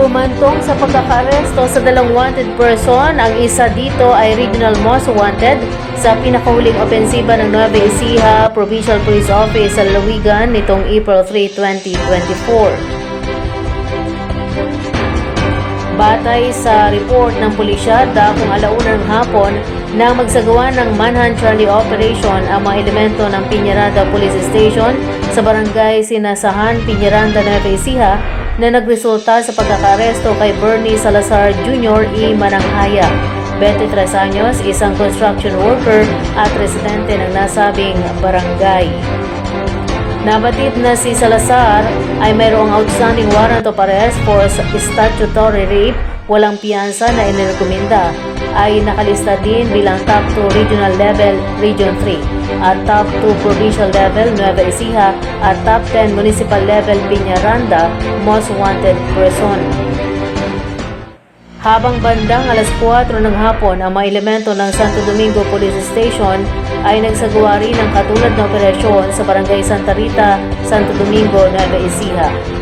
Humantong sa pagkakaresto sa dalawang wanted person, ang isa dito ay Regional Most Wanted sa pinakahuling opensiba ng Nueva Ecija Provincial Police Office sa Lalawigan nitong April 3, 2024. Batay sa report ng pulisya, dakong alauna ng hapon na magsagawa ng manhunt Charlie operation ang mga elemento ng Piñaranda Police Station sa barangay Sinasahan, Piñaranda, Nueva Ecija na nagresulta sa pagkakaresto kay Bernie Salazar Jr. E. Mananghaya, 23 anyos, isang construction worker at residente ng nasabing barangay. Nabatid na si Salazar ay mayroong outstanding warrant of arrest for statutory rape, walang piyansa na inirekomenda. Ay nakalista din bilang top 2 regional level Region 3 at top 2 provincial level Nueva Ecija at top 10 municipal level Piñaranda most wanted person. Habang bandang alas 4 ng hapon, ang mga elemento ng Santo Domingo Police Station ay nagsagawa rin ng katulad na operasyon sa Barangay Santa Rita, Santo Domingo, Nueva Ecija.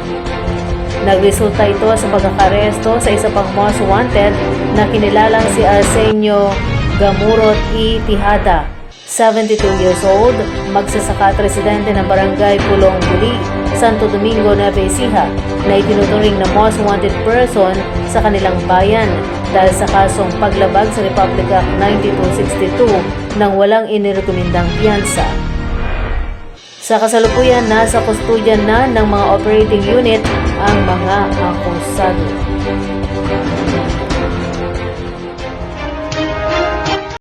Nagresulta ito sa pagkakaresto sa isa pang most wanted na kinilalang si Arsenio Gamurot E. Tihada, 72 years old, magsasaka at residente ng barangay Pulong Buli, Santo Domingo, Nueva Ecija, na itinuturing na most wanted person sa kanilang bayan dahil sa kasong paglabag sa Republic Act 9262 nang walang inirekomendang piyansa. Sa kasalukuyan, nasa kustudyan na ng mga operating unit ang mga akusado.